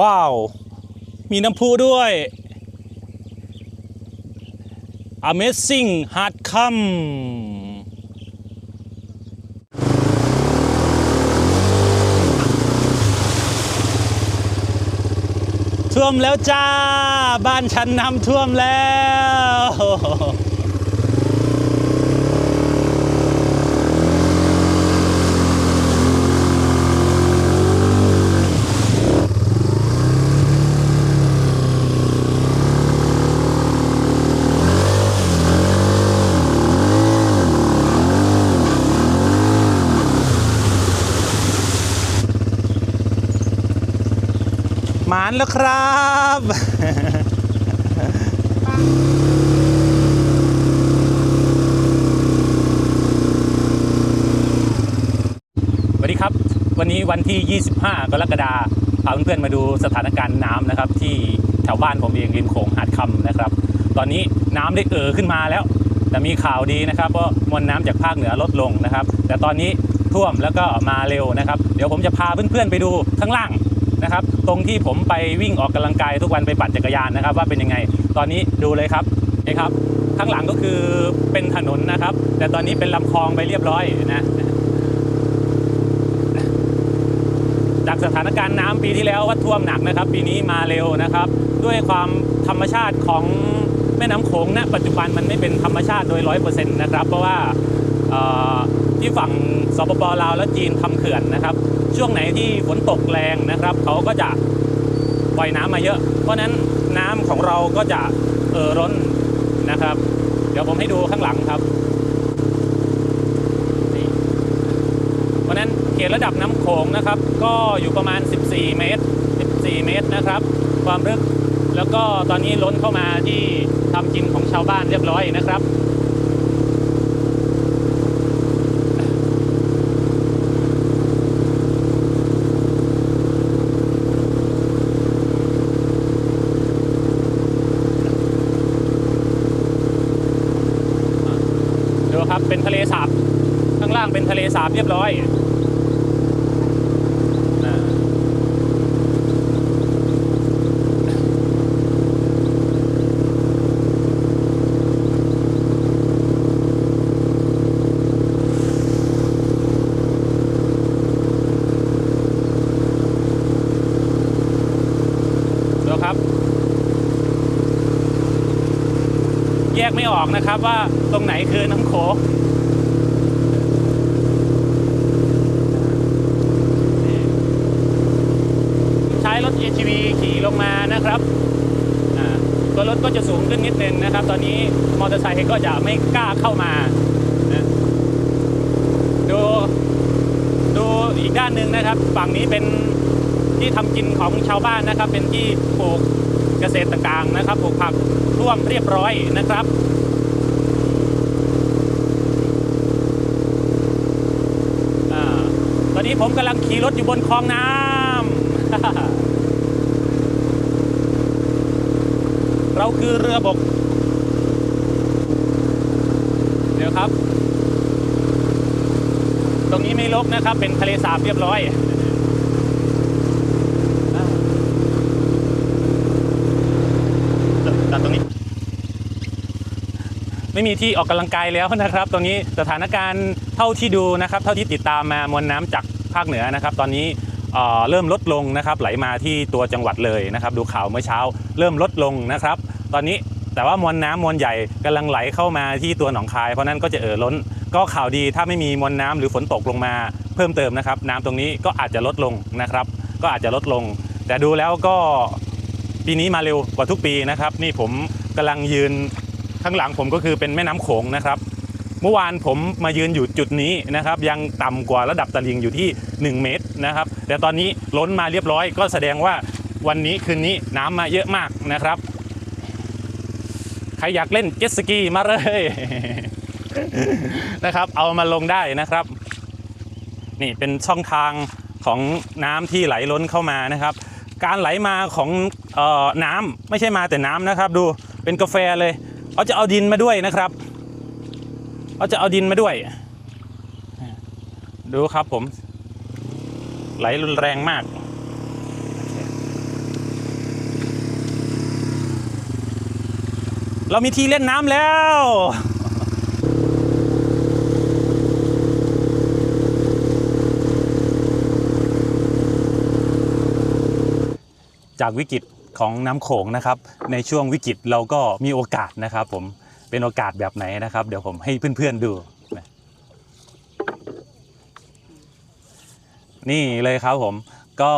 ว้าว มีน้ำพุด้วย Amazing Hard Come ท่วมแล้วจ้า บ้านฉันน้ำท่วมแล้วานแล้วครับสวัสดีครับ วันนี้วันที่ 25 กรกฎาคมพาเพื่อนๆมาดูสถานการณ์น้ำนะครับ ที่แถวบ้านผมเองริมโขงหาดคำนะครับ ตอนนี้น้ำได้เอ่อขึ้นมาแล้ว แต่มีข่าวดีนะครับว่ามวลน้ำจากภาคเหนือลดลงนะครับ แต่ตอนนี้ท่วมแล้วก็มาเร็วนะครับ เดี๋ยวผมจะพาเพื่อนๆไปดูข้างล่าง นะครับ ตรงที่ผมไปวิ่งออกกำลังกายทุกวันไปปั่นจักรยานนะครับ ว่าเป็นยังไงตอนนี้ดูเลยครับนี่ครับ ข้างหลังก็คือเป็นถนนนะครับ แต่ตอนนี้เป็นลำคลองไปเรียบร้อยนะจากสถานการณ์น้ำปีที่แล้วว่าท่วมหนักนะครับ ปีนี้มาเร็วนะครับ ด้วยความธรรมชาติของแม่น้ำโขงณปัจจุบันมันไม่เป็นธรรมชาติโดยร้อยเปอร์เซ็นต์นะครับ เพราะว่าที่ฝั่งสปปลาวและจีนทำเขื่อนนะครับ ช่วงไหนที่ฝนตกแรงนะครับ เขาก็จะปล่อยน้ำมาเยอะ เพราะนั้นน้ำของเราก็จะเอ่อร้นนะครับ เดี๋ยวผมให้ดูข้างหลังครับนี่เพราะฉะนั้นเขตระดับน้ำโขงนะครับ ก็อยู่ประมาณ 14 เมตร 14 เมตรนะครับ ความลึกแล้วก็ตอนนี้ล้นเข้ามาที่ทำกินของชาวบ้านเรียบร้อยนะครับ ดูครับ เป็นทะเลสาบ ข้างเป็นทะเลสาบเรียบร้อยอ่าดูครับแยกไม่ออกนะครับว่าตรงไหนคือน้ำโขง ใช้รถ ATV ขี่ลงมานะครับตัวรถก็จะสูงขึ้นนิดนึงนะครับ ตอนนี้มอเตอร์ไซค์ก็จะไม่กล้าเข้ามานะดูดูอีกด้านหนึ่งนะครับฝั่งนี้เป็นที่ทำกินของชาวบ้านนะครับ เป็นที่ปลูกเกษตรต่างๆนะครับปลูกผักร่วมเรียบร้อยนะครับอตอนนี้ผมกำลังขี่รถอยู่บนคลองน้ำ เราคือเรือบก เดี๋ยวครับ ตรงนี้ไม่ลกนะครับ เป็นทะเลสาบเรียบร้อยตัดตรงนี้ ไม่มีที่ออกกำลังกายแล้วนะครับ ตรงนี้สถานการณ์เท่าที่ดูนะครับ เท่าที่ติดตามมามวลน้ำจากภาคเหนือนะครับ ตอนนี้เริ่มลดลงนะครับไหลมาที่ตัวจังหวัดเลยนะครับ ดูข่าวเมื่อเช้า เริ่มลดลงนะครับ ตอนนี้แต่ว่ามวลน้ำมวลใหญ่กำลังไหลเข้ามาที่ตัวหนองคาย เพราะนั้นก็จะเอ่อล้น ก็ข่าวดีถ้าไม่มีมวลน้ำหรือฝนตกลงมาเพิ่มเติมนะครับ น้ำตรงนี้ก็อาจจะลดลงนะครับ ก็อาจจะลดลง แต่ดูแล้วก็ปีนี้มาเร็วกว่าทุกปีนะครับ นี่ผมกำลังยืนข้างหลังผมก็คือเป็นแม่น้ำโขงนะครับ เมื่อวานผมมายืนอยู่จุดนี้นะครับ ยังต่ำกว่าระดับตลิ่งอยู่ที่ 1 เมตรนะครับ แต่ตอนนี้ล้นมาเรียบร้อย ก็แสดงว่าวันนี้คืนนี้น้ำมาเยอะมากนะครับ ใครอยากเล่นเจ็ตสกีมาเลยนะครับ เอามาลงได้นะครับ นี่เป็นช่องทางของน้ำที่ไหลล้นเข้ามานะครับ การไหลมาของออน้ำไม่ใช่มาแต่น้ำนะครับ ดูเป็นกาแฟเลยเขาจะเอาดินมาด้วยนะครับเขาจะเอาดินมาด้วย ดูครับผม ไหลรุนแรงมาก เรามีที่เล่นน้ำแล้ว จากวิกฤตของน้ำโขงนะครับ ในช่วงวิกฤตเราก็มีโอกาสนะครับผมเป็นโอกาสแบบไหนนะครับ เดี๋ยวผมให้เพื่อนๆดูนะนี่เลยครับผมก็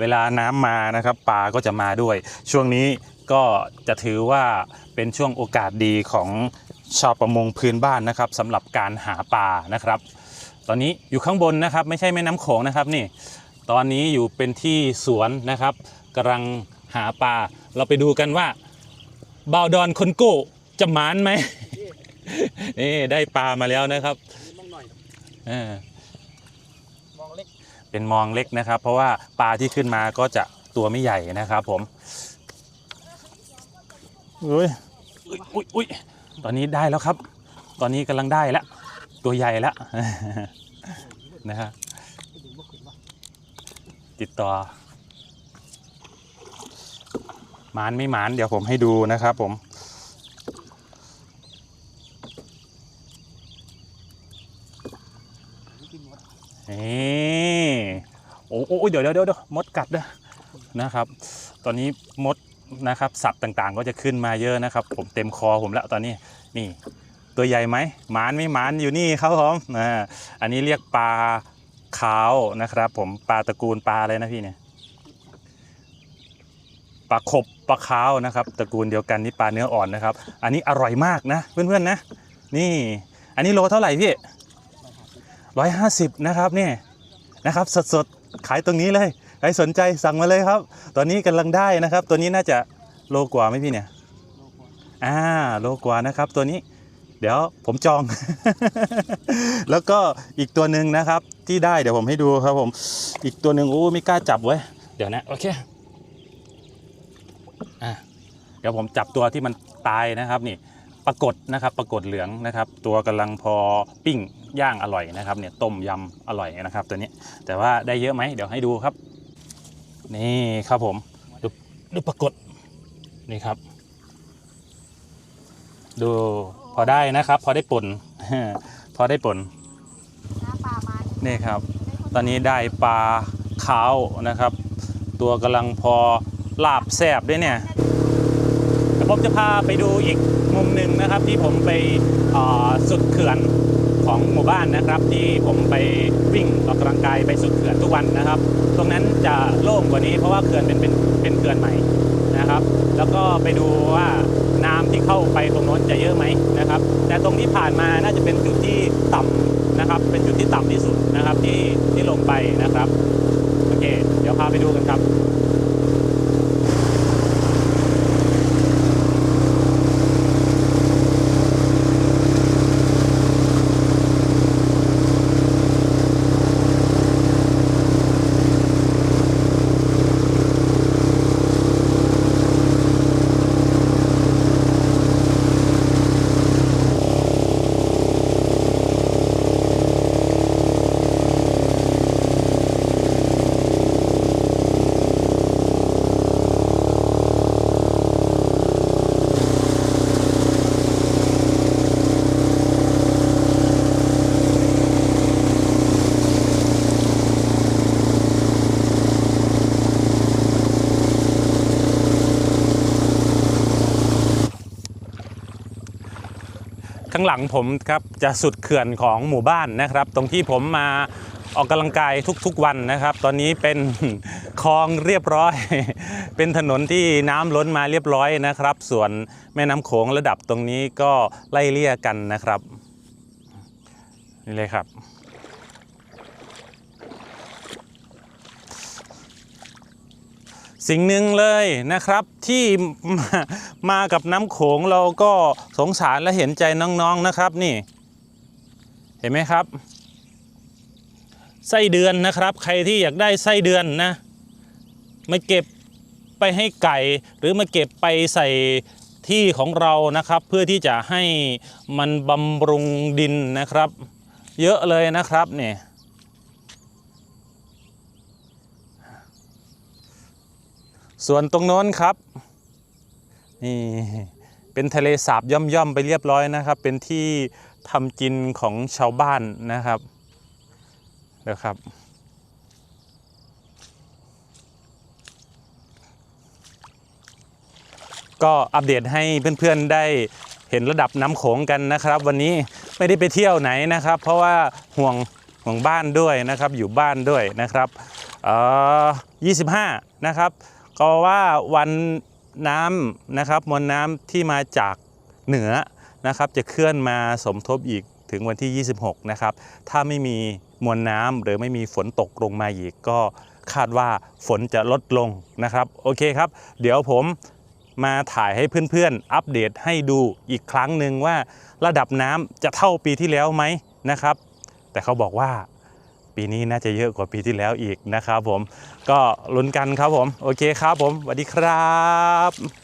เวลาน้ำมานะครับปลาก็จะมาด้วย ช่วงนี้ ก็จะถือว่าเป็นช่วงโอกาสดีของชาวประมงพื้นบ้านนะครับสำหรับการหาปลานะครับ ตอนนี้อยู่ข้างบนนะครับ ไม่ใช่แม่น้ำโขงนะครับนี่ ตอนนี้อยู่เป็นที่สวนนะครับกำลังหาปลาเราไปดูกันว่าบาวดอนคนโก้จะหมานไหม นี่ได้ปลามาแล้วนะครับมองหน่อยเออมองเล็กเป็นมองเล็กนะครับ เพราะว่าปลาที่ขึ้นมาก็จะตัวไม่ใหญ่นะครับผม อุ้ยอุ้ยอุ้ยอุ้ยตอนนี้ได้แล้วครับ ตอนนี้กำลังได้แล้วตัวใหญ่แล้วนะครับดึงบ่ขึ้นวะติดต่อมานไม่หมานเดี๋ยวผมให้ดูนะครับผมนหมดนี่โอ้โอ้เดี๋ยวเดี๋ยวเดี๋ยวมดกัดนะนะครับ ตอนนี้มด นะครับสัตว์ต่างๆ ก็จะขึ้นมาเยอะนะครับ ผมเต็มคอผมแล้วตอนนี้นี่ ตัวใหญ่ไหมหมานไม่หมานอยู่นี่ครับผมอ่าอันนี้เรียกปลาขาวนะครับ ผมปลาตระกูลปลาอะไรนะพี่เนี่ยปลาขบปลาขาวนะครับตระกูลเดียวกันนี่ปลาเนื้ออ่อนนะครับ อันนี้อร่อยมากนะเพื่อนๆนะ นี่ อันนี้โลเท่าไหร่พี่ร้อยห้าสิบนะครับนี่นะครับ สดๆขายตรงนี้เลย ใครสนใจสั่งมาเลยครับ ตอนนี้กำลังได้นะครับ ตัวนี้น่าจะโลกว่าไหมพี่เนี่ยโลกว่าอ่าโลกว่านะครับ ตัวนี้ เดี๋ยวผมจอง แล้วก็อีกตัวหนึ่งนะครับ ที่ได้เดี๋ยวผมให้ดูครับผม อีกตัวหนึ่งโอ้ไม่กล้าจับไว้เดี๋ยวนะโอเคอะเดี๋ยวผมจับตัวที่มันตายนะครับนี่ปรากฏนะครับปรากฏเหลืองนะครับ ตัวกำลังพอปิ้งย่างอร่อยนะครับเนี่ยต้มยำอร่อยนะครับ ตัวนี้แต่ว่าได้เยอะไหมเดี๋ยวให้ดูครับ นี่ครับผมดูดูปรากฏนี่ครับ ดูพอได้นะครับ พอได้ป่นพอได้ป่นหน้าปลามานี่ครับ ตอนนี้ได้ปลาขาวนะครับ ตัวกำลังพอลาบแซบด้วยเนี่ยเดี๋ยวผมจะพาไปดูอีกมุมหนึ่งนะครับ ที่ผมไปสุดเขื่อน ของหมู่บ้านนะครับ ที่ผมไปวิ่งออกกำลังกายไปสุดเขื่อนทุกวันนะครับ ตรงนั้นจะโล่งกว่านี้เพราะว่าเขื่อนเป็นเป็นเป็นเขื่อนใหม่นะครับ แล้วก็ไปดูว่าน้ำที่เข้าไปตรงโน้นจะเยอะไหมนะครับ แต่ตรงที่ผ่านมาน่าจะเป็นจุดที่ต่ำนะครับ เป็นจุดที่ต่ำที่สุดนะครับที่ที่ลงไปนะครับโอเค เดี๋ยวพาไปดูกันครับ ข้างหลังผมครับจะสุดเขื่อนของหมู่บ้านนะครับ ตรงที่ผมมาออกกำลังกายทุกๆวันนะครับ ตอนนี้เป็นคลองเรียบร้อย เป็นถนนที่น้ำล้นมาเรียบร้อยนะครับ ส่วนแม่น้ำโขงระดับตรงนี้ก็ไล่เลี่ยกันนะครับนี่เลยครับ สิ่งหนึ่งเลยนะครับที่มากับน้ำโขงเราก็สงสารและเห็นใจน้องๆนะครับนี่ เห็นไหมครับ ไส้เดือนนะครับ ใครที่อยากได้ไส้เดือนนะมาเก็บไปให้ไก่ หรือมาเก็บไปใส่ที่ของเรานะครับ เพื่อที่จะให้มันบำรุงดินนะครับ เยอะเลยนะครับเนี่ย ส่วนตรงโน้นครับ นี่เป็นทะเลสาบย่อมๆไปเรียบร้อยนะครับ เป็นที่ทำกินของชาวบ้านนะครับนะครับ ก็อัปเดตให้เพื่อนๆได้เห็นระดับน้ำโขงกันนะครับ วันนี้ไม่ได้ไปเที่ยวไหนนะครับ เพราะว่าห่วงห่วงบ้านด้วยนะครับ อยู่บ้านด้วยนะครับเอ่อ25 นะครับ ก็ว่าวันน้ำนะครับมวลน้ำที่มาจากเหนือนะครับ จะเคลื่อนมาสมทบอีกถึงวันที่ 26 นะครับ ถ้าไม่มีมวลน้ำหรือไม่มีฝนตกลงมาอีก ก็คาดว่าฝนจะลดลงนะครับ โอเคครับ เดี๋ยวผมมาถ่ายให้เพื่อนๆ อัปเดตให้ดูอีกครั้งหนึ่งว่าระดับน้ำจะเท่าปีที่แล้วไหมนะครับ แต่เขาบอกว่า ปีนี้น่าจะเยอะกว่าปีที่แล้วอีกนะครับผม ก็ลุ้นกันครับผม โอเคครับผมสวัสดีครับ